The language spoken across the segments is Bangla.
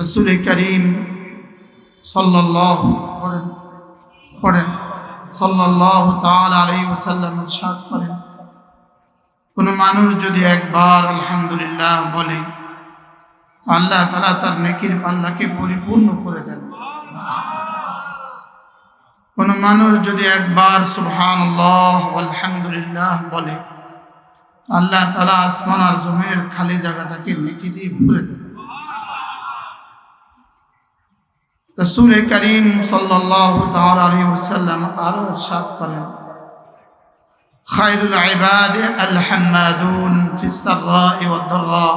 রসুল করিম সাল্লাহ পড়েন পড়েন সাল্লাহ তাল আলাই ওসাল্লাম সাত করেন। কোনো মানুষ যদি একবার আলহামদুলিল্লাহ বলে আল্লাহ তালা তার নেকির পাল্লাকে পরিপূর্ণ করে দেন। কোনো মানুষ যদি একবার সুবহান আলহামদুলিল্লাহ বলে আল্লাহ তালা আসমান আর জমিনের খালি জায়গাটাকে নেকি দিয়ে ভরে দেন। রসুল করিম সাল্লাহ তাল আলী ওসাল্লাম আরও সাত করেন। খায়রুল আইবাদ আলহাম্মাদুন ফিসাল্লা ইউদ্দাল্লাহ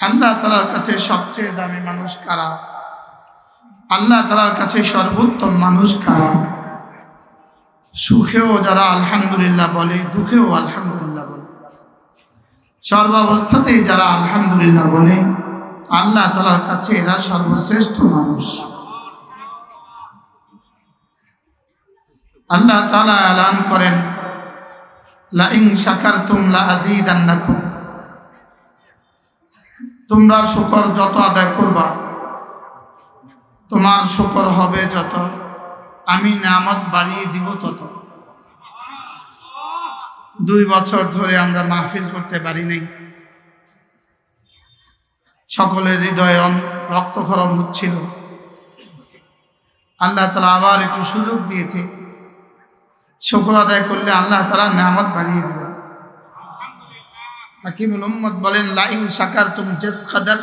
আল্লাহ তালার কাছে সবচেয়ে দামি মানুষ কারা? আল্লাহ তালার কাছে সর্বোত্তম মানুষ কারা? সুখেও যারা আলহামদুলিল্লাহ বলে, দুঃখেও আলহামদুলিল্লাহ বলে। সর্বাবস্থাতেই যারা আলহামদুলিল্লাহ বলে আল্লাহ তালার কাছে এরা সর্বশ্রেষ্ঠ মানুষ। আল্লাহ তালা এলান করেন লাইং শাকার তুমলা আজিদান্নাকুম তোমরা শুকর যত আদায় করবা, তোমার শুকর হবে যত, আমি নামত বাড়িয়ে দিব তত। দুই বছর ধরে আমরা মাহফিল করতে পারি নাই। সকলের হৃদয়ে রক্তক্ষরণ হচ্ছিল। আল্লাহ তালা আবার একটু সুযোগ দিয়েছে। শুকর আদায় করলে আল্লাহ তালা নামত বাড়িয়ে দেবে হাকিমুল উম্মদ বলেন লাইং শাকার তুম জেস কাদার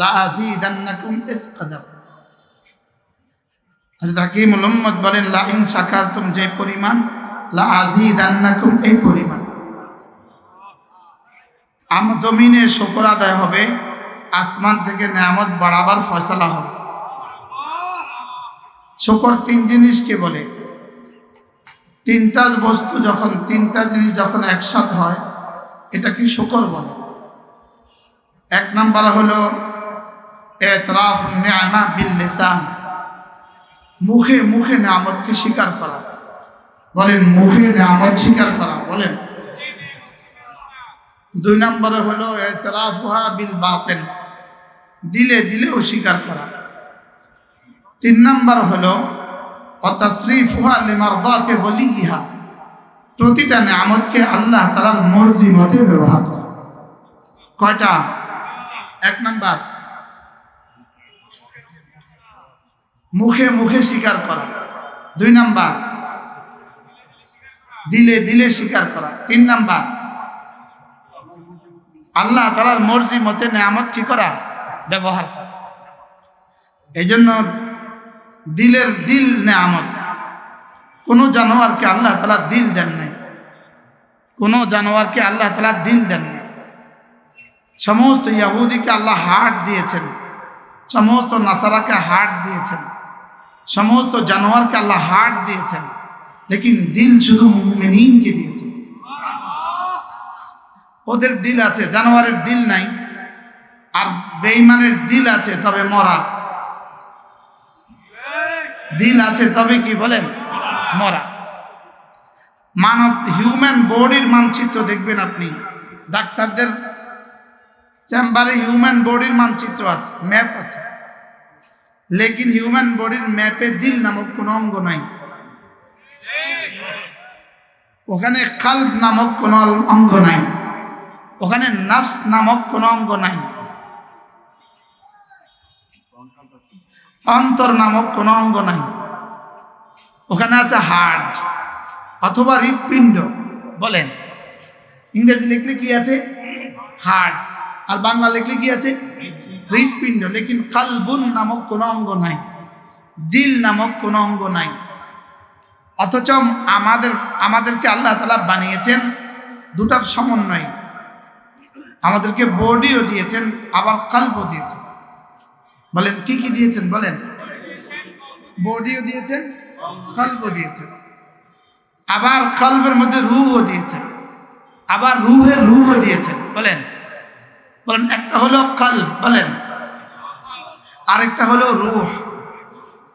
লাজিদান্নাকুম বলেন তুম যে পরিমাণ এই পরিমাণ। জমিনে শুকর আদায় হবে আসমান থেকে নামত বাড়াবার ফয়সলা হবে। শুকর তিন জিনিসকে বলে? তিনটা বস্তু যখন, তিনটা জিনিস যখন একসাথ হয়, এটা কি শুকর বলে? এক নাম্বার হলো, এতরাফ নেয়ামা বিল লেসান। মুখে মুখে নামতকে স্বীকার করা। বলেন, মুখে নামত স্বীকার করা, বলেন। দুই নম্বরে হলো, এতরাফুহা বিল বাতেন। দিলে দিলেও স্বীকার করা। তিন নম্বর হলো, অতশ্রীফুহা লিমারদাতে বলিহা প্রতিটা নামতকে আল্লাহ তালার মর্জি মতে ব্যবহার করা। কয়টা? এক নম্বর, মুখে মুখে স্বীকার করা। দুই নাম্বার, দিলে দিলে স্বীকার করা। তিন নাম্বার, আল্লাহ তালার মর্জি মতে নামত কি করা? ব্যবহার করা। এই জন্য দিলের দিল নেয়ামত। কোনো জানোয়ারকে আল্লাহ তালা দিল দেন নাই। কোনো জানোয়ারকে আল্লাহ তালা দিল দেন নাই। সমস্ত ইয়াহুদিকে আল্লাহ হাট দিয়েছেন। সমস্ত নাসারাকে হার্ট দিয়েছেন। সমস্ত জানোয়ারকে আল্লাহ হার্ট দিয়েছেন। লেকিন দিল শুধু মেনিনকে দিয়েছে। ওদের দিল আছে, জানোয়ারের দিল নাই। আর বেইমানের দিল আছে, তবে মরা। দিল আছে, তবে কি বলেন? মরা। মানব হিউম্যান বডির মানচিত্র দেখবেন আপনি। ডাক্তারদের চেম্বারে হিউম্যান বডির মানচিত্র আছে ম্যাপ আছে। লেকিন হিউম্যান বডির ম্যাপে দিল নামক কোনো অঙ্গ নাই। ওখানে খাল্ব নামক কোনো অঙ্গ নাই। ওখানে নাফস নামক কোনো অঙ্গ নাই। অন্তর নামক কোনো অঙ্গ নাই। ওখানে আছে হার্ট অথবা হৃৎপিণ্ড। বলেন। ইংরেজি লিখলে কি আছে? হার্ট। আর বাংলা লিখলে কি আছে? হৃৎপিণ্ড। লেকিন কালবুন নামক কোনো অঙ্গ নাই। দিল নামক কোনো অঙ্গ নাই। অথচ আমাদের, আমাদেরকে আল্লাহ তালা বানিয়েছেন দুটার সমন্বয়। আমাদেরকে বডিও দিয়েছেন, আবার কাল্পও দিয়েছেন। বলেন, কি কি দিয়েছেন বলেন? বডিও দিয়েছেন কল্প দিয়েছেন। আবার কল্পের মধ্যে রুহও দিয়েছেন। আবার রুহের রুহও দিয়েছেন। বলেন বলেন, একটা হলো কল্প, বলেন। আরেকটা হলো রুহ।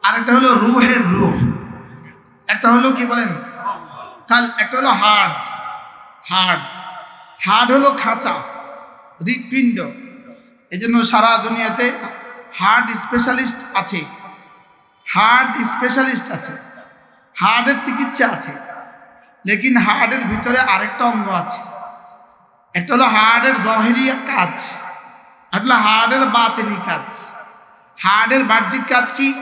আরেকটা হলো রুহের রুহ। একটা হলো কি বলেন? কাল, একটা হলো হার্ট হার্ট হার্ট হলো খাঁচা, হৃৎপিণ্ড। এই জন্য সারা দুনিয়াতে হার্ট স্পেশালিস্ট আছে। হার্ট স্পেশালিস্ট আছে। হার্টের চিকিৎসা আছে। লেকিন হার্টের ভিতরে আরেকটা অঙ্গ আছে। একটা হলো হার্টের জহেরি কাজ। একটা হার্টের বাতেনি কাজ। হার্টের বাহ্যিক কাজ কি?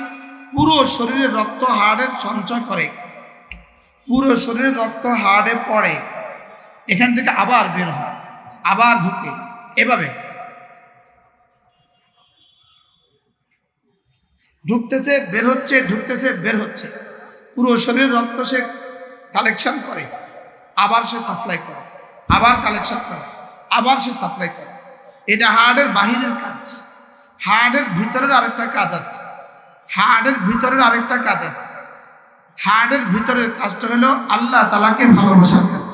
পুরো শরীরের রক্ত হার্টের সঞ্চয় করে। পুরো শরীরের রক্ত হার্টে পড়ে। এখান থেকে আবার বের হয়। আবার ঢুকে। এভাবে। ঢুকতেছে, বের হচ্ছে, ঢুকতেছে, বের হচ্ছে। পুরো শরীর রক্ত সে কালেকশন করে। আবার সে সাপ্লাই করে। আবার কালেকশন করে। আবার সে সাপ্লাই করে। এটা হার্টের বাহিরের কাজ। হার্টের ভিতরের আরেকটা কাজ আছে। হার্টের ভিতরের আরেকটা কাজ আছে। হার্টের ভিতরের কাজটা হলো আল্লাহ তালাকে ভালোবাসার কাজ।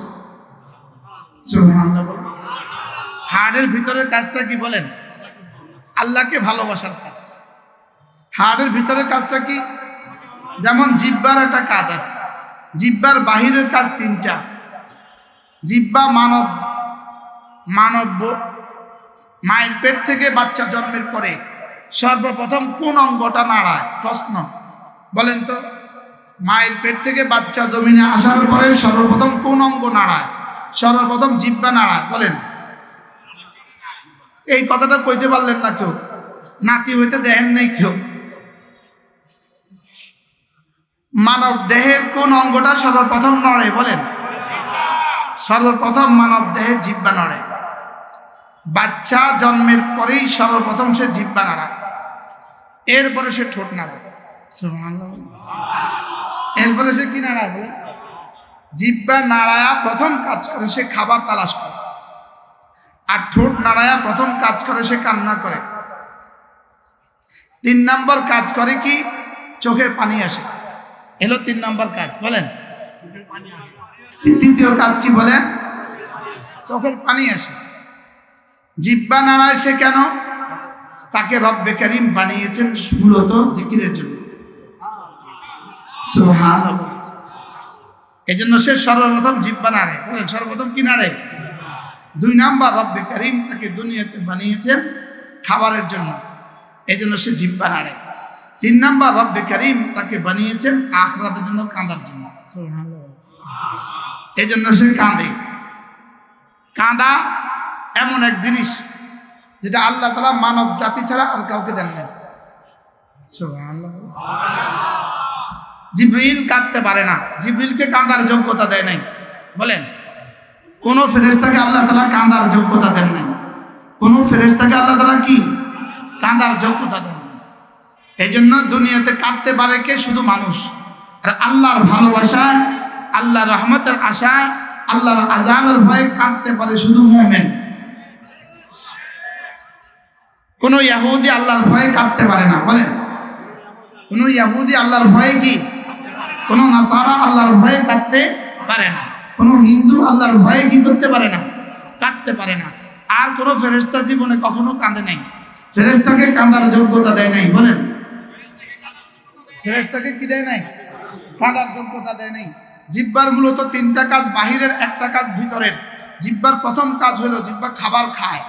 হার্টের ভিতরের কাজটা কি বলেন? আল্লাহকে ভালোবাসার কাজ। হার্টের ভিতরের কাজটা কি? যেমন জিব্বার একটা কাজ আছে। জিব্বার বাহিরের কাজ তিনটা। জিব্বা মানব মানব মায়ের পেট থেকে বাচ্চা জন্মের পরে সর্বপ্রথম কোন অঙ্গটা নাড়ায়? প্রশ্ন। বলেন তো, মায়ের পেট থেকে বাচ্চা জমিনে আসার পরে সর্বপ্রথম কোন অঙ্গ নাড়ায়? সর্বপ্রথম জিব্বা নাড়ায়। বলেন। এই কথাটা কইতে পারলেন না কেউ। নাতি হইতে দেখেন নাই কেউ। মানব দেহের কোন অঙ্গটা সর্বপ্রথম নড়ে, বলেন। সর্বপ্রথম মানব দেহে জিব্বা নড়ে। বাচ্চা জন্মের পরেই সর্বপ্রথম সে জিব্বা নাড়ায় এরপরে সে ঠোঁট নাড়ায় এরপরে সে কি নাড়ায় বলে জিব্বা নাড়ায়া প্রথম কাজ করে সে খাবার তালাশ করে। আর ঠোঁট নাড়ায়া প্রথম কাজ করে সে কান্না করে। তিন নম্বর কাজ করে কি? চোখের পানি আসে। এলো তিন নাম্বার কাজ, বলেন। তৃতীয় কাজ কি বলেন চোখের পানি আসে। জিব্বা নাড়ায় সে কেন? তাকে রব্বে করিম বানিয়েছেন মূলত জিকিরের জন্য। এই জন্য সে সর্বপ্রথম জিব্বা নাড়ে। বলেন, সর্বপ্রথম কি নাড়ে? দুই নাম্বার, রব্বে করিম তাকে দুনিয়াতে বানিয়েছেন খাবারের জন্য। এই জন্য সে জিব্বা নাড়ে। তিন নাম্বার রব্বে করিম তাকে বানিয়েছেন আখরাতের জন্য কাঁদার জন্য। এই জন্য সে কাঁদে। কাঁদা এমন এক জিনিস যেটা আল্লাহ তালা মানব জাতি ছাড়া আর কাউকে দেন না। জিব্রিল কাঁদতে পারে না। জিব্রিলকে কাঁদার যোগ্যতা দেয় নাই। বলেন কোন ফেরেস্তাকে আল্লাহ তালা কাঁদার যোগ্যতা দেন নাই। কোন ফেরেস্তাকে আল্লাহ তালা কি? কাঁদার যোগ্যতা দেন এই জন্য দুনিয়াতে কাঁদতে পারে কে? শুধু মানুষ। আর আল্লাহর ভালোবাসা আল্লাহর রহমতের আশা আল্লাহর আজামের ভয়ে কাঁদতে পারে শুধু মোমেন। কোন ইয়াহুদি আল্লাহর ভয়ে কাঁদতে পারে না, বলেন। কোন ইয়াহুদি আল্লাহর ভয়ে কি? কোন নাসারা আল্লাহর ভয়ে কাঁদতে পারে না। কোন হিন্দু আল্লাহর ভয়ে কি করতে পারে না? কাঁদতে পারে না। আর কোন ফেরেস্তা জীবনে কখনো কাঁদে নাই। ফেরেস্তাকে কাঁদার যোগ্যতা দেয় নাই, বলেন। ফেরেস্তাকে কি দেয় নাই? কাঁদার যোগ্যতা দেয় নাই। জিব্বার মূলত তিনটা কাজ, বাহিরের একটা কাজ, ভিতরের। জিব্বার প্রথম কাজ হলো জিব্বা খাবার খায়।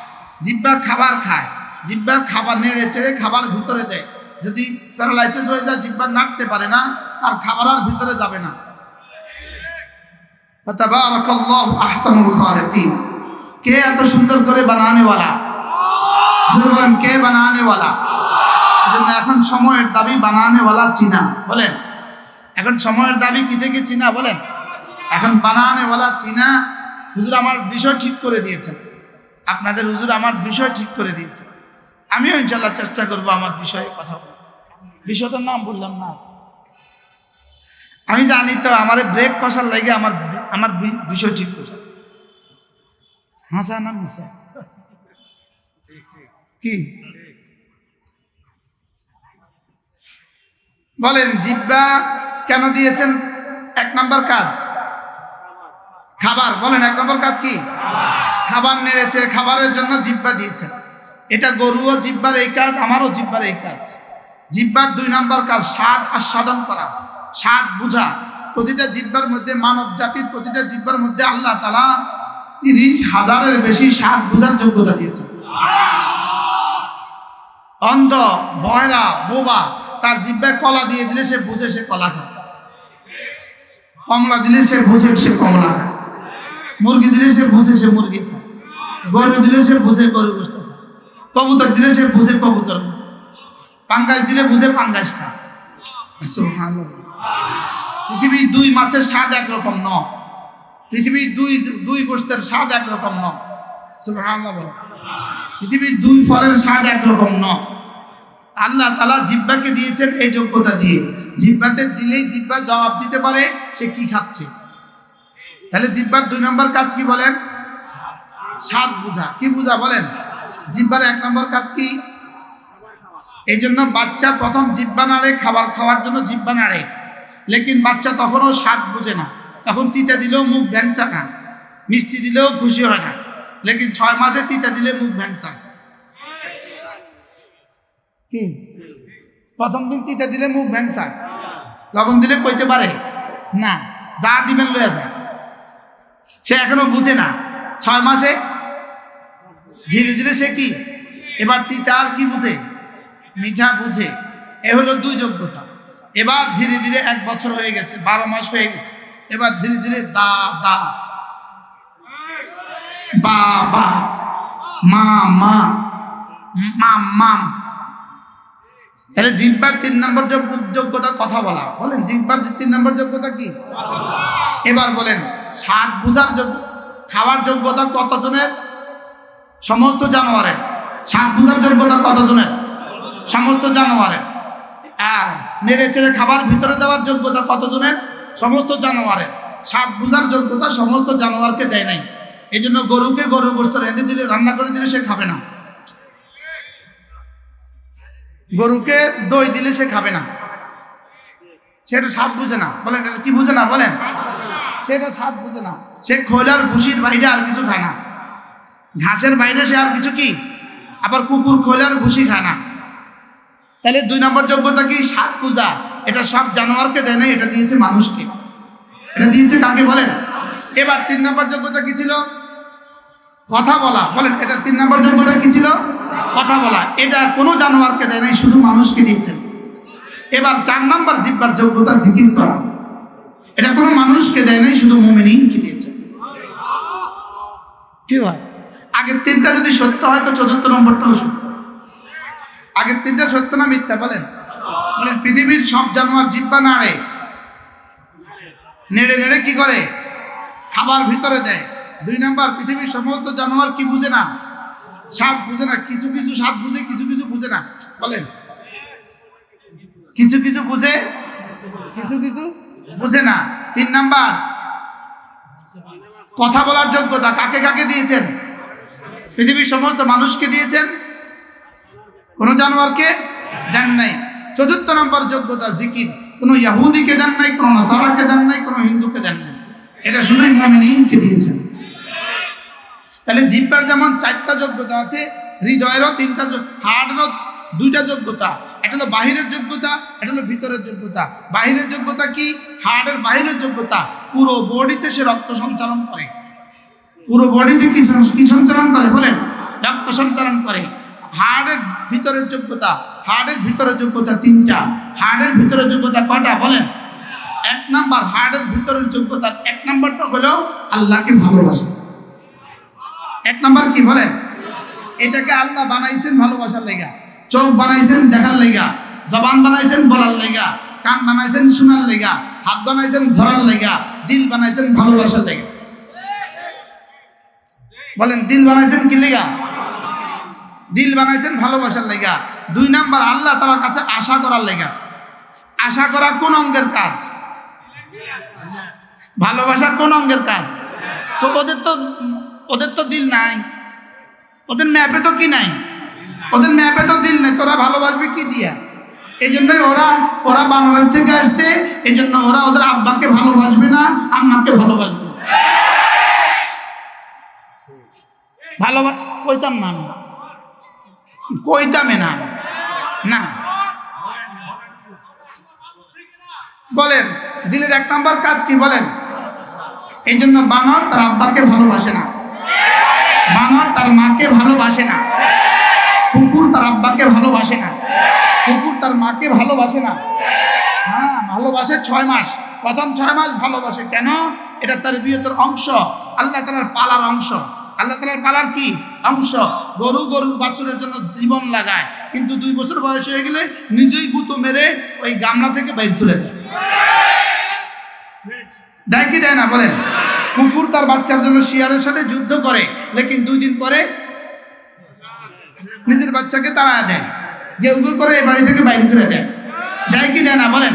জিব্বা খাবার খায়। জিব্বার খাবার নেড়ে চেড়ে খাবার ভিতরে দেয়। যদি প্যারালাইসিস হয়ে যায় জিব্বার নাড়তে পারে না, তার খাবার আর ভিতরে যাবে না। কে এত সুন্দর করে বানানেওয়ালা? কে বানানেওয়ালা? এজন্য এখন সময়ের দাবি বানানেওয়ালা চিনা, বলেন। এখন সময়ের দাবি কি থেকে চিনা, বলেন। এখন বানানেওয়ালা চিনা, হুজুর আমার বিষয় ঠিক করে দিয়েছেন। আপনাদের হুজুর আমার বিষয় ঠিক করে দিয়েছে আমিও ইনশাল্লাহ চেষ্টা করব আমার বিষয়ে কথা বলতে বিষয়টার নাম বললাম না। আমি জানি তো, আমার ব্রেক কষার লাগে আমার আমার বিষয় ঠিক করছে। হাসা না মিশা কি? বলেন জিব্বা কেন দিয়েছেন? এক নাম্বার কাজ। খাবার, বলেন, এক নম্বর কাজ কি? খাবার নেড়েছে, খাবারের জন্য জিব্বা দিয়েছেন। এটা গরুও জিব্বার এই কাজ, আমারও জিব্বার এই কাজ। জিব্বার দুই নম্বর কাজ, স্বাদ আস্বাদন করা, স্বাদ বুঝা। প্রতিটা জিব্বার মধ্যে, মানব জাতির প্রতিটা জিব্বার মধ্যে আল্লাহ তালা তিরিশ হাজারের বেশি স্বাদ বুঝার যোগ্যতা দিয়েছেন। অন্ধ, বয়রা, বোবা তার জিব্বায় কলা দিয়ে দিলে সে বুঝে সে কলা খায়। কমলা দিলে সে বুঝে সে কমলা খায়। মুরগি দিলে সে বুঝে সে মুরগি খায়। গরু দিলে সে বুঝে গরু খায়। কবুতর দিলে সে বুঝে কবুতর। পাঙ্গাস দিলে বুঝে পাঙ্গাস খায়। পৃথিবীর দুই মাছের স্বাদ একরকম ন। পৃথিবীর দুই দুই গোষ্ঠের স্বাদ একরকম ন। পৃথিবীর দুই ফলের স্বাদ একরকম ন। আল্লাহ তালা জিব্বাকে দিয়েছেন এই যোগ্যতা দিয়ে। জিব্বাতে দিলেই জিব্বা জবাব দিতে পারে, সে কি খাচ্ছে? তাহলে জিব্বার দুই নম্বর কাজ কি বলেন? স্বাদ বুঝা। কি বুঝা বলেন? জিব্বার এক নম্বর কাজ কি? এই জন্য বাচ্চা প্রথম জিব্বা নাড়ে, খাবার খাওয়ার জন্য জিব্বা নাড়ে। লেকিন বাচ্চা তখনও স্বাদ বুঝে না। তখন তিতা দিলেও মুখ ভ্যাংচা না। মিষ্টি দিলেও খুশি হয় না। লেকিন ছয় মাসে তিতা দিলে মুখ ভ্যাংচা। কি? প্রথম দিন তিতা দিলে মুখ ভ্যাংচা লবণ দিলে কইতে পারে, না, যা দিবেন লয়ে যায় সে এখনও বুঝে না। ছয় মাসে ধীরে ধীরে সে কি? এবার তিতা আর কি বুঝে? মিঠা বুঝে। এ হলো দুই যোগ্যতা। এবার ধীরে ধীরে এক বছর হয়ে গেছে, বারো মাস হয়ে গেছে। এবার ধীরে ধীরে দা দা। বা বা। মা মা। মাম মাম। তাহলে জিব্বার তিন নম্বর যোগ্যতা কথা বলা। বলেন জিব্বার তিন নম্বর যোগ্যতা কি? এবার বলেন, স্বাদ বুঝার যোগ্য খাওয়ার যোগ্যতা কতজনের? সমস্ত জানোয়ারের। স্বাদ বুঝার যোগ্যতা কতজনের? সমস্ত জানোয়ারের। নেড়ে চেড়ে খাবার ভিতরে দেওয়ার যোগ্যতা কতজনের? সমস্ত জানোয়ারের। স্বাদ বুঝার যোগ্যতা সমস্ত জানোয়ারকে দেয় নাই। এই জন্য গরুকে গরুর গোস্ত রেঁধে দিলে, রান্না করে দিলে সে খাবে না। গরুকে দই দিলে সে খাবে না। সেটা স্বাদ বুঝে না। বলেন, এটা কি বুঝে না? বলেন। সেটা স্বাদ বুঝে না। সে খোলার ভুসির বাইরে আর কিছু খায় না। ঘাসের বাইরে সে আর কিছু কি? আবার কুকুর খোলার ভুসি খায় না। তাহলে দুই নম্বর যোগ্যতা কি? স্বাদ পূজা। এটা সব জানোয়ারকে দেয় না এটা দিয়েছে মানুষকে। এটা দিয়েছে কাকে বলেন? এবার তিন নম্বর যোগ্যতা কি ছিল? কথা বলা। বলেন, এটা তিন নম্বর যোগ্যতা কি ছিল? কথা বলা। এটা কোনো জানোয়ারকে দেয় নাই, শুধু মানুষকে দিয়েছেন এবার চার নম্বর জিব্বার যোগ্যতা জিকির করা। এটা কোনো মানুষকে দেয় নাই, শুধু মোমেনিনকে দিয়েছে। কি হয়? আগের তিনটা যদি সত্য হয়, তো চতুর্থ নম্বরটাও সত্য। আগের তিনটা সত্য না মিথ্যা? বলেন। বলেন, পৃথিবীর সব জানোয়ার জিব্বা নাড়ে। নেড়ে নেড়ে কি করে? খাবার ভিতরে দেয়। দুই নাম্বার, পৃথিবীর সমস্ত জানোয়ার কি বুঝে না? স্বাদ বুঝে না, কিছু কিছু স্বাদ বুঝে, কিছু কিছু বুঝে না। বলেন। কিছু কিছু বুঝে, কিছু কিছু বুঝে না। তিন নাম্বার, কথা বলার যোগ্যতা কাকে কাকে দিয়েছেন? পৃথিবীর সমস্ত মানুষকে দিয়েছেন। কোন জানোয়ারকে দেন নাই। চতুর্থ নম্বর যোগ্যতা জিকির। কোনো ইয়াহুদিকে দেন নাই, কোনো নাসারাকে দেন নাই, কোনো হিন্দুকে দেন নাই। এটা শুধুই দিয়েছেন। তাহলে জিব্বার যেমন চারটা যোগ্যতা আছে, হৃদয়েরও তিনটা হার্টেরও দুইটা যোগ্যতা। একটা হলো বাহিরের যোগ্যতা, একটা হলো ভিতরের যোগ্যতা। বাহিরের যোগ্যতা কি? হার্টের বাহিরের যোগ্যতা। পুরো বডিতে সে রক্ত সঞ্চালন করে। পুরো বডিতে কি সঞ্চ- কি সঞ্চালন করে? বলেন। রক্ত সঞ্চালন করে। হার্টের ভিতরের যোগ্যতা। হার্টের ভিতরের যোগ্যতা তিনটা। হার্টের ভিতরের যোগ্যতা কয়টা? বলেন। এক নাম্বার হার্টের ভিতরের যোগ্যতার এক নাম্বারটা হলো আল্লাহকে ভালোবাসা। এক নাম্বার কি বলেন? এটাকে আল্লাহ বানাইছেন ভালোবাসার লেগা, চোখ বানাইছেন দেখার লেগা, জবান বানাইছেন বলার লেগা, কান বানাইছেন শোনার লেগা, হাত বানাইছেন ধরার লেগা, দিল বানাইছেন ভালোবাসার লেগা। বলেন, দিল বানাইছেন কি লেগা? দিল বানাইছেন ভালোবাসার লেগা। দুই নাম্বার, আল্লাহ তালার কাছে আশা করার লেগা। আশা করা কোন অঙ্গের কাজ? ভালোবাসা কোন অঙ্গের কাজ? তো ওদের তো ওদের তো দিল নাই। ওদের ম্যাপে তো কি নাই? ওদের ম্যাপে তো দিল নেই, তোরা ভালোবাসবে কি দিয়া? এই জন্যই ওরা ওরা বাংলাদেশ থেকে আসছে এই জন্য ওরা ওদের আব্বাকে ভালোবাসবে না, আম্মাকে ভালোবাসবে কইতাম না আমি। কইতামে না না। বলেন, দিলের এক নাম্বার কাজ কি বলেন? এই জন্য বানর তার আব্বাকে ভালোবাসে না। বানর তার মাকে ভালোবাসে না। কুকুর তার আব্বাকে ভালোবাসে না। কুকুর তার মাকে ভালোবাসে না। হ্যাঁ ভালোবাসে ছয় মাস। প্রথম ছয় মাস ভালোবাসে। কেন? এটা তার বিয়তের অংশ। আল্লাহ তালার পালার অংশ। আল্লাহ তালার পালার কি? অংশ। গরু গরুর বাছুরের জন্য জীবন লাগায়। কিন্তু দুই বছর বয়স হয়ে গেলে নিজেই গুঁতো মেরে ওই গামলা থেকে বাইর তুলে দেয়। দেয় কি দেয় না? বলেন। কুকুর তার বাচ্চার জন্য শিয়ালের সাথে যুদ্ধ করে, লেকিন দুই দিন পরে নিজের বাচ্চাকে তাড়া দেয়। গেউ গেউ করে এই বাড়ি থেকে বাইর করে দেয়। দেয় কি দেয় না, বলেন?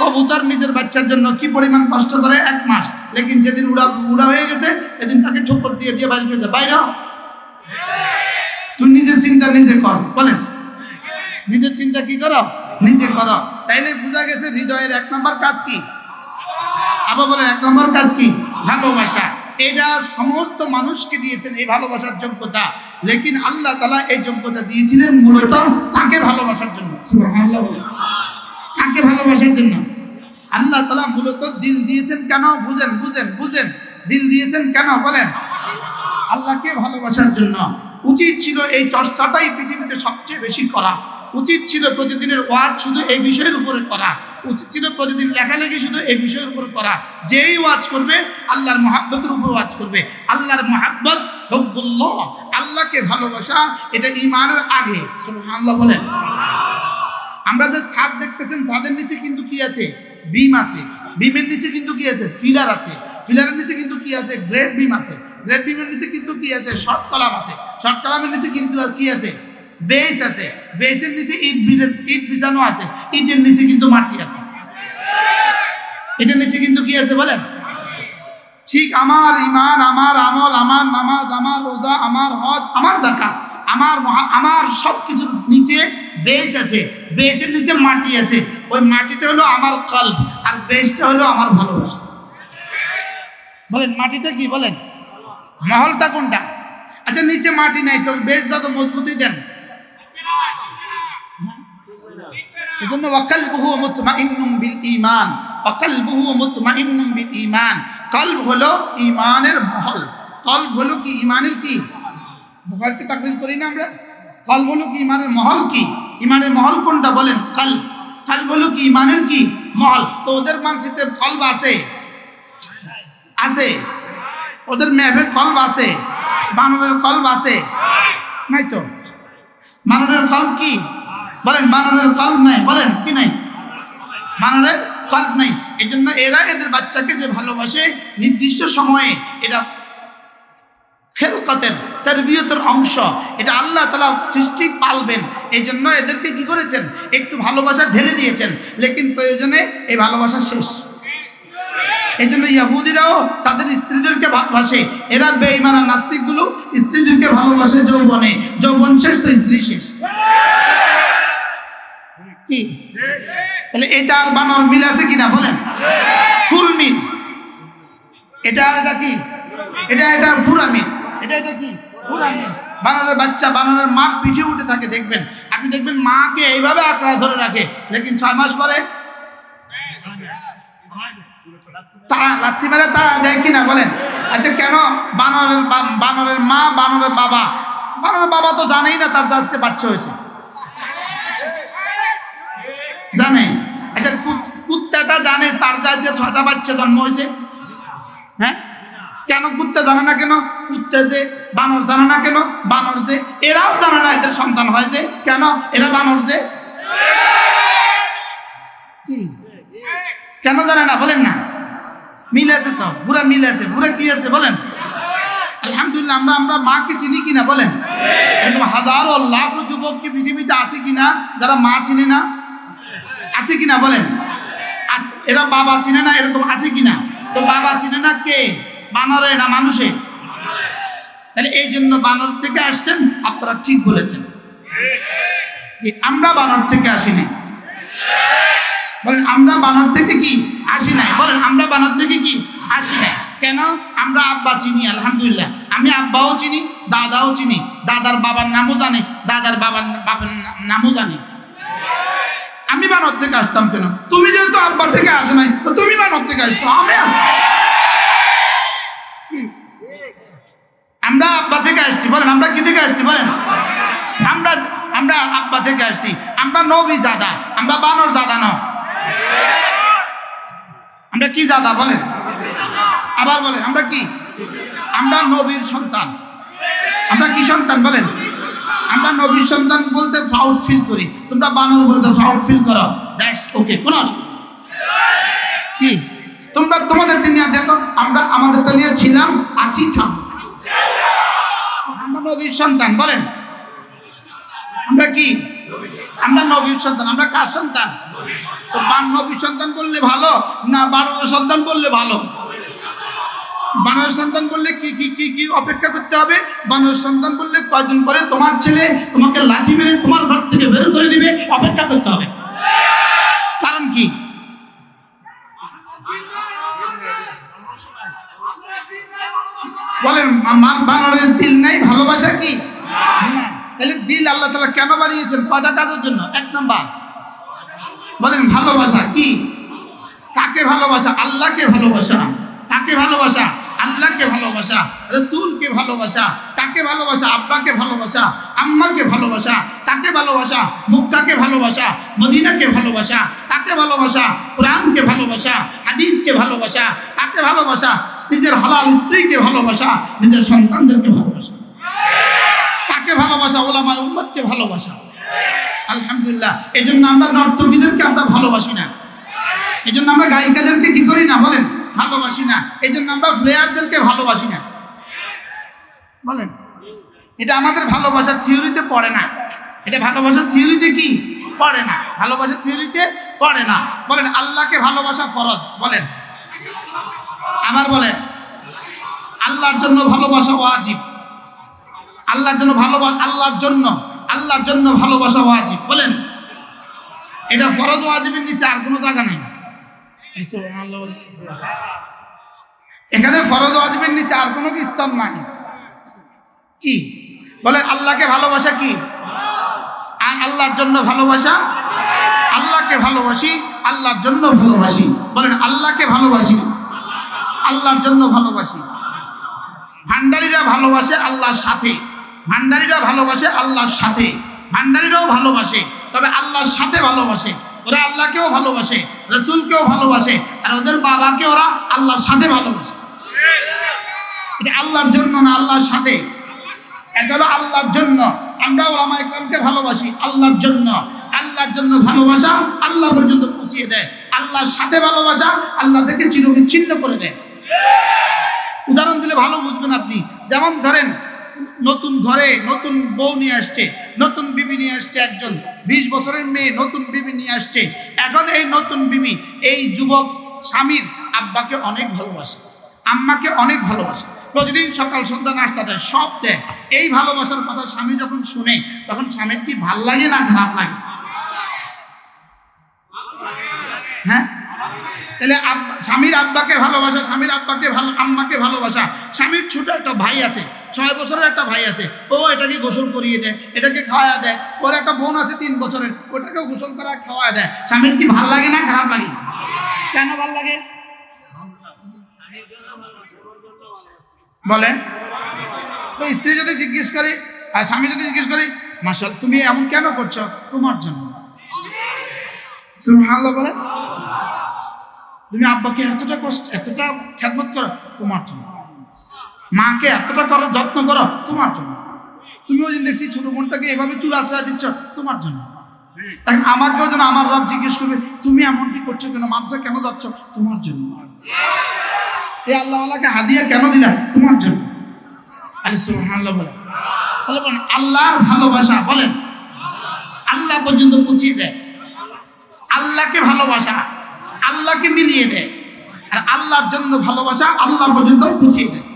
কবুতর নিজের বাচ্চার জন্য কি পরিমাণ কষ্ট করে? এক মাস। লেকিন যেদিন উড়া উড়া হয়ে গেছে, এদিন তাকে ঠোকর দিয়ে দিয়ে বাইরে করে বাইরে। তুই নিজের চিন্তা নিজে কর, বলেন? নিজের চিন্তা কি করো? নিজে করো। তাইলে বোঝা গেছে হৃদয়ের এক নম্বর কাজ কি? আবার বলেন, এক নম্বর কাজ কি? ভালোবাসা। এটা সমস্ত মানুষকে দিয়েছেন এই ভালোবাসার যোগ্যতা। লেকিন আল্লাহ তালা এই যোগ্যতা দিয়েছিলেন মূলত তাকে ভালোবাসার জন্য। তাকে ভালোবাসার জন্য? আল্লাহ তালা মূলত দিল দিয়েছেন কেন? বুঝেন বুঝেন বুঝেন। দিল দিয়েছেন কেন? বলেন। আল্লাহকে ভালোবাসার জন্য। উচিত ছিল এই চর্চাটাই পৃথিবীতে সবচেয়ে বেশি করা। উচিত ছিল প্রতিদিনের ওয়াজ শুধু এই বিষয়ের উপরে করা। উচিত ছিল প্রতিদিন লেখালেখি শুধু এই বিষয়ের উপরে করা। যেই ওয়াজ করবে, আল্লাহর মহাব্বতের উপর ওয়াজ করবে। আল্লাহর মহাব্বত হব্বুল্লাহ আল্লাহকে ভালোবাসা, এটা ইমানের আগে। সুবহানাল্লাহ বলেন। আমরা যে ছাদ দেখতেছেন, ছাদের নিচে কিন্তু কি আছে? বিম আছে। বিমের নিচে কিন্তু কি আছে? ফিলার আছে। ফিলারের নিচে কিন্তু কি আছে? গ্রেড বিম আছে। গ্রেড বিমের নিচে কিন্তু কি আছে? শর্ট কলাম আছে। শর্ট কলামের নিচে কিন্তু কি আছে? বেস আছে। বেসের নিচে ইট ইট বিছানো আছে। ইটের নিচে কিন্তু মাটি আছে। এটার নিচে কিন্তু কি আছে বলেন? ঠিক আমার ইমান আমার আমল, আমার নামাজ, আমার রোজা, আমার হজ, আমার জাকাত আমার আমার সব কিছুর নিচে বেস আছে। বেসের নিচে মাটি আছে। ওই মাটিটা হলো আমার কল আর বেসটা হলো আমার ভালোবাসা। বলেন, মাটিটা কি বলেন? মহলটা কোনটা? আচ্ছা নিচে মাটি নাই তো বেশ যত মজবুতি দেন। এজন্য ওয়াকাল বহু মুতমাইন্নুম বিল ঈমান। ওয়াকাল বহু মুতমাইন্নুম বিল ঈমান। কলব হলো ঈমানের মহল। কলব হলো কি? ঈমানের কি? বুখারীতে তাকসিম করি না আমরা? কলব হলো কি? ঈমানের মহল কি? ঈমানের মহল কোনটা বলেন? কলব। কলব হলো কি? ঈমানের কি? মহল। তো ওদের মানচিত্রে কলব আছে? আছে। ওদের ম্যাপে কলব আছে? বানরের কলব আছে? নাই তো? বানরের কলব কি? বলেন, বানরের কল্প নাই, বলেন, কি নাই? বানরের কল্প নাই। এই জন্য এরা এদের বাচ্চাকে যে ভালোবাসে নির্দিষ্ট সময়ে, এটা খেলকতের তার বিয়তের অংশ। এটা আল্লাহ তালা সৃষ্টি পালবেন। এই জন্য এদেরকে কি করেছেন? একটু ভালোবাসা ঢেলে দিয়েছেন। লেকিন প্রয়োজনে এই ভালোবাসা শেষ। এই জন্য ইয়াহুদিরাও তাদের স্ত্রীদেরকে ভালোবাসে। এরা বেঈমানা নাস্তিকগুলো স্ত্রীদেরকে ভালোবাসে যৌবনে। যৌবন শেষ তো স্ত্রী শেষ। কি? তাহলে এটা আর বানর মিল আছে কিনা বলেন? ফুল মিল। এটা আর এটা কি? এটা এটা ফুরা মিল। এটা এটা কি? ফুরা মিল। বানরের বাচ্চা, বানরের মা পিঠে উঠে থাকে, দেখবেন। আপনি দেখবেন মাকে এইভাবে আঁকড়ায় ধরে রাখে। লেকিন ছয় মাস পরে তারা লাথি মেরে তারা দেয় কিনা বলেন? আচ্ছা কেন বানরের বানরের মা, বানরের বাবা? বানরের বাবা তো জানেই না তার আজকে বাচ্চা হয়েছে। জানে? আচ্ছা কুত্তাটা জানে তার যা যে ছটা বাচ্চা জন্ম হয়েছে? হ্যাঁ? কেন কুত্তা জানে না কেন? কুত্তা যে বানর জানে না কেন? বানর যে এরাও জানে না এদের সন্তান হয় যে কেন? এরা বানর যে? কেন জানে না? বলেন না। মিল আছে তো? পুরা মিল আছে। পুরা কি আছে? বলেন। আলহামদুলিল্লাহ, আমরা আমরা মাকে চিনি কিনা? বলেন। হাজারো, লাখ যুবক কি পৃথিবীতে আছে কিনা? যারা মা চিনে না? আছে কিনা বলেন। এরা বাবা চিনে না এরকম আছে কিনা? তো বাবা চিনে না কে? বানরে না মানুষে? তাহলে এই জন্য বানর থেকে আসছেন, আপনারা ঠিক বলেছেন। আমরা বানর থেকে আসিনি বলেন, আমরা বানর থেকে কি? আসি নাই। বলেন, আমরা বানর থেকে কি? আসি নাই। কেন? আমরা আব্বা চিনি, আলহামদুলিল্লাহ। আমি আব্বাও চিনি, দাদাও চিনি। দাদার বাবার নামও জানি, দাদার বাবার বাবার নামও জানি। আমি বানর থেকে আসতাম কেন? তুমি যেহেতু আব্বা থেকে আসো নাই, তো তুমি বানর থেকে আসতো আমি আমরা আব্বা থেকে আসছি, বলেন, আমরা কি থেকে আসছি, বলেন? আমরা আমরা আব্বা থেকে আসছি, আমরা নবী জাদা, আমরা বানর জাদা ন। আমরা কি জাদা, বলেন? আবার বলেন, আমরা কি? আমরা নবীর সন্তান। আমরা কি সন্তান, বলেন? আমরা নবীর সন্তান বলতে প্রাউড ফিল করি। তোমরা বানর বলতে প্রাউড ফিল করো। দ্যাটস ওকে কোনো অসুবিধা কি? তোমরা তোমাদেরকে নিয়ে দেখো, আমরা আমাদেরটা নিয়ে ছিলাম আছি থাম। আমরা নবীর সন্তান, বলেন। আমরা কি? আমরা নবীর সন্তান, আমরা কার সন্তান? তো বান নবীর সন্তান বললে ভালো, না বানরের সন্তান বললে ভালো? বানরের সন্তান বললে কি কি কি কি অপেক্ষা করতে হবে? বানরের সন্তান বললে কয়েকদিন পরে তোমার ছেলে তোমাকে লাঠি মেরে তোমার ঘর থেকে বের করে দিবে, অপেক্ষা করতে হবে। কারণ কি? বলেন বানরের দিল নাই, ভালোবাসা কি। তাহলে দিল আল্লাহ তালা কেন বানিয়েছেন? কয়টা কাজের জন্য? এক নাম্বার। বলেন, ভালোবাসা কি? কাকে ভালোবাসা? আল্লাহকে ভালোবাসা। কাকে ভালোবাসা? আল্লাহকে ভালোবাসা, রসুলকে ভালোবাসা, তাকে ভালোবাসা, আব্বাকে ভালোবাসা, আম্মাকে ভালোবাসা কাকে ভালোবাসা মুক্তাকে ভালোবাসা, মদিনাকে ভালোবাসা কাকে ভালোবাসা, কোরআনকে ভালোবাসা, হাদিসকে ভালোবাসা কাকে ভালোবাসা, নিজের হালাল স্ত্রীকে ভালোবাসা, নিজের সন্তানদেরকে ভালোবাসা। তাকে ভালোবাসা? ওলামায় উম্মতকে ভালোবাসা। আলহামদুলিল্লাহ। এই জন্য আমরা নর্তকীদেরকে আমরা ভালোবাসি না। এই জন্য আমরা গায়িকাদেরকে কি করি না? বলেন। ভালোবাসি না। এই জন্য আমরা প্লেয়ারদেরকে ভালোবাসি না। বলেন। এটা আমাদের ভালোবাসার থিওরিতে পড়ে না। এটা ভালোবাসার থিওরিতে কি? পড়ে না। ভালোবাসার থিওরিতে পড়ে না। বলেন, আল্লাহকে ভালোবাসা ফরজ। বলেন। আবার বলেন। আল্লাহর জন্য ভালোবাসা ওয়াজিব। আল্লাহর জন্য ভালোবাসা আল্লাহর জন্য। আল্লাহর জন্য ভালোবাসা ওয়াজিব। বলেন। এটা ফরজ ওয়াজিবের নিচে আর কোনো জায়গা নেই। এখানে ফরজ ওয়াজিবের নিচে আর কোনো স্তর নাই। কি? বলে আল্লাহকে ভালোবাসা কি? আর আল্লাহর জন্য ভালোবাসা? আল্লাহকে ভালোবাসি, আল্লাহর জন্য ভালোবাসি। বলেন, আল্লাহকে ভালোবাসি, আল্লাহর জন্য ভালোবাসি। ভান্ডারীরা ভালোবাসে আল্লাহর সাথে। ভান্ডারীরা ভালোবাসে আল্লাহর সাথে। ভান্ডারীরাও ভালোবাসে, তবে আল্লাহর সাথে ভালোবাসে। ওরা আল্লাহকেও ভালোবাসে, রসুলকেও ভালোবাসে, আর ওদের বাবাকে ওরা আল্লাহর সাথে ভালোবাসে। এটা আল্লাহর জন্য না আল্লাহর সাথে। এটা হলো আল্লাহর জন্য। আমরা ওলামা ইকরামকে ভালোবাসি, আল্লাহর জন্য। আল্লাহর জন্য ভালোবাসা আল্লাহ পর্যন্ত পৌঁছিয়ে দেয়। আল্লাহর সাথে ভালোবাসা আল্লাহ থেকে চিরবিচ্ছিন্ন করে দেয়। উদাহরণ দিলে ভালো বুঝবেন আপনি। যেমন ধরেন নতুন ঘরে নতুন বউ নিয়ে আসছে, নতুন বিবি নিয়ে আসছে একজন, বিশ বছরের মেয়ে, নতুন বিবি নিয়ে আসছে। এখন এই নতুন বিবি, এই যুবক স্বামীর আব্বাকে অনেক ভালোবাসে, আম্মাকে অনেক ভালোবাসে। প্রতিদিন সকাল, সন্ধ্যা নাস্তা দেয়, সব দেয়। এই ভালোবাসার কথা স্বামী যখন শুনে, তখন স্বামীর কি ভালো লাগে না খারাপ লাগে? হ্যাঁ? তাহলে স্বামীর আব্বাকে ভালোবাসা, স্বামীর আব্বাকে ভালো, আম্মাকে ভালোবাসা। স্বামীর ছোট একটা ভাই আছে ছয় বছরের একটা ভাই আছে, ও এটাকে গোসল করিয়ে দেয়, এটাকে খাওয়া দেয়। ওর একটা বোন আছে তিন বছরের, ওটাকেও গোসল করা খাওয়া দেয়। স্বামীর কি ভালো লাগে না খারাপ লাগে? কেন ভালো লাগে? বলে, তো স্ত্রী যদি জিজ্ঞেস করে, আর স্বামী যদি জিজ্ঞেস করে মাসাল তুমি এমন কেন করছ? তোমার জন্য। বলে, তুমি আব্বাকে এতটা কষ্ট, এতটা খেদমত করো, তোমার জন্য। মাকে এতটা করো যত্ন করো, তোমার জন্য। তুমি ওই দিন দেখছি ছোট বোনটাকে এভাবে চুল আশ্রয় দিচ্ছ, তোমার জন্য। এখন আমাকেও যেন আমার রব জিজ্ঞেস করবে, তুমি এমনটি করছ কেন? মাদ্রাসা কেন যাচ্ছ? তোমার জন্য। এই আল্লাহওয়ালাকে হাদিয়া কেন দিলা? তোমার জন্য। আরে সুবহানাল্লাহ তাহলে বলেন, আল্লাহর ভালোবাসা, বলেন। আল্লাহ পর্যন্ত পৌঁছিয়ে দেয়। আল্লাহকে ভালোবাসা, আল্লাহকে মিলিয়ে দেয়। আর আল্লাহর জন্য ভালোবাসা আল্লাহ পর্যন্ত পৌঁছিয়ে দেয়।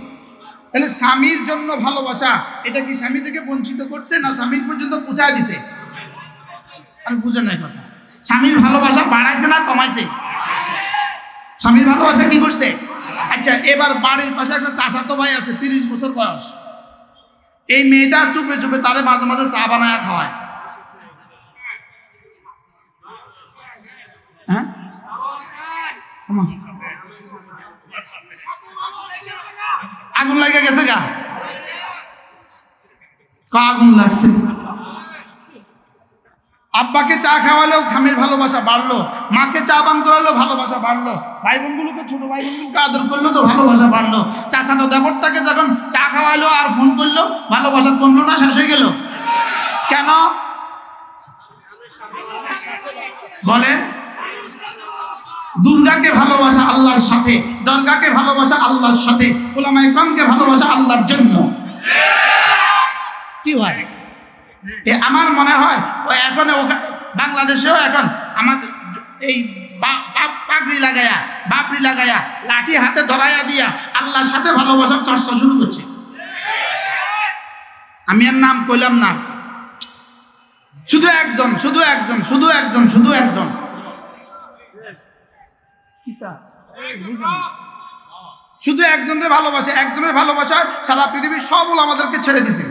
তাহলে স্বামীর জন্য ভালোবাসা, এটা কি স্বামী থেকে বঞ্চিত করছে না স্বামীর পর্যন্ত পৌঁছায় দিছে? আর বুঝে নাই কথা। স্বামীর ভালোবাসা বাড়াইছে না কমাইছে? স্বামীর ভালোবাসা কি করছে? আচ্ছা এবার বাড়ির পাশে একটা চাচাতো ভাই আছে, তিরিশ বছর বয়স। এই মেয়েটা চুপে চুপে তারে মাঝে মাঝে চা বানায় খাওয়ায়। হ্যাঁ। আগুন লাগে গেছে গা। আগুন লাগছে? আব্বাকে চা খাওয়ালেও খামের ভালোবাসা বাড়লো, মাকে চা পান করালেও ভালোবাসা বাড়লো ভাই বোনগুলোকে ছোট ভাই বোনগুলোকে আদর করল তো ভালোবাসা বাড়লো। চাচা তো দেবরটাকে যখন চা খাওয়াইলো আর ফোন করল, ভালোবাসা কমলো না, শেষ হয়ে গেল? কেন? বলেন। দুর্গাকে ভালোবাসা আল্লাহর সাথে, দর্গাকে ভালোবাসা আল্লাহর সাথে, ওলামা ইকরামকে ভালোবাসা আল্লাহর জন্য। কি হয় এ আমার মনে হয়, ও এখন বাংলাদেশেও এখন আমাদের এই পাগড়ি লাগায়া, বাপড়ি লাগায়া, লাঠি হাতে ধরাইয়া দিয়া আল্লাহর সাথে ভালোবাসার চর্চা শুরু করছে। আমি এর নাম কইলাম না শুধু একজন শুধু একজন শুধু একজন শুধু একজন। শুধু একজনের ভালোবাসে, একজনের ভালোবাসা সারা পৃথিবীর সবগুলো আমাদেরকে ছেড়ে দিছে।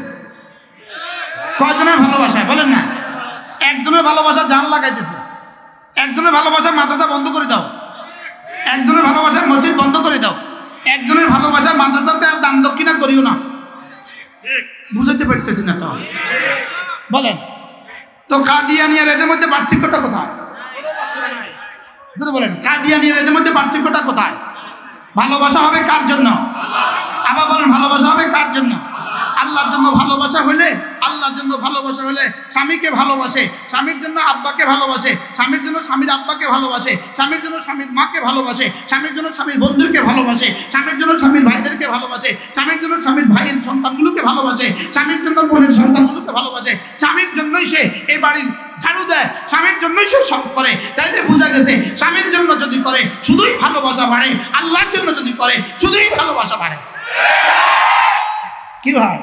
কয়জনের ভালোবাসায়, বলেন না? একজনের ভালোবাসা জান লাগাইতেছে। একজনের ভালোবাসা মাদ্রাসা বন্ধ করে দাও। একজনের ভালোবাসা মসজিদ বন্ধ করে দাও। একজনের ভালোবাসা মাদ্রাসাতে আর দান দক্ষিণা করিও না। বুঝতে পারতেছি না তো। বলেন। তো কাদিয়ানিয়ার এদের মধ্যে পার্থক্যটা কোথায়? বলেন এদের মধ্যে পার্থক্যটা কোথায়? ভালোবাসা হবে কার জন্য? আবার বলেন, ভালোবাসা হবে কার জন্য? আল্লাহর জন্য ভালোবাসা হলে আল্লাহর জন্য ভালোবাসা হলে স্বামীকে ভালোবাসে, স্বামীর জন্য আব্বাকে ভালোবাসে, স্বামীর জন্য স্বামীর আব্বাকে ভালোবাসে, স্বামীর জন্য স্বামীর মাকে ভালোবাসে, স্বামীর জন্য স্বামীর বন্ধুকে ভালোবাসে, স্বামীর জন্য স্বামীর ভাইদেরকে ভালোবাসে, স্বামীর জন্য স্বামীর ভাইয়ের সন্তানগুলোকে ভালোবাসে, স্বামীর জন্য বোনের সন্তানগুলোকে ভালোবাসে, স্বামীর জন্যই সে এই বাড়ির ঝাড়ু দেয়, স্বামীর জন্যই সে সব করে। তাইলে বোঝা গেছে, স্বামীর জন্য যদি করে, শুধুই ভালোবাসা বাড়ে, আল্লাহর জন্য যদি করে, শুধুই ভালোবাসা বাড়ে। কি হয়?